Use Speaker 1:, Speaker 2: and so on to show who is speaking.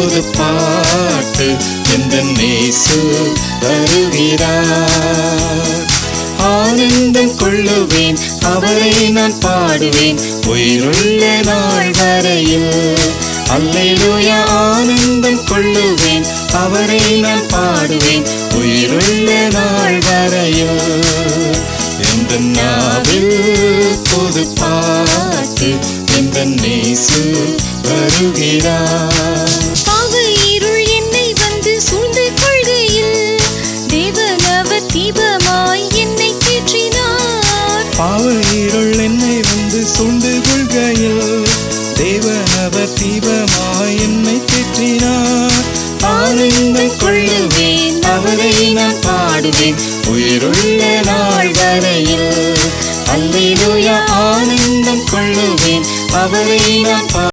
Speaker 1: ஒரு பாட்டு எந்த நேசு வருகிறார் ஆனந்தம் கொள்ளுவேன் அவரை நான் பாடுவேன். உயிருள்ள நாள் வரையில் அல்லேலூயா ஆனந்தம் கொள்ளுவேன் அவரை நான் பாடுவேன். உயிருள்ள நாள் வரையில் எந்த நாவில் புது பாட்டு எந்த நேசு வருகிறார்.
Speaker 2: பாவ இருள் என்னை வந்து
Speaker 1: சுண்டு கொள்கையில் தேவனவர் தீபமாய் என்னை தேற்றினார். ஆனந்தம் கொள்ளுவேன் அவரை நான் பாடுவேன் உயிருள்ள நாள் வரையில். அல்லேலூயா ஆனந்தம் கொள்ளுவேன் அவரை நான் பா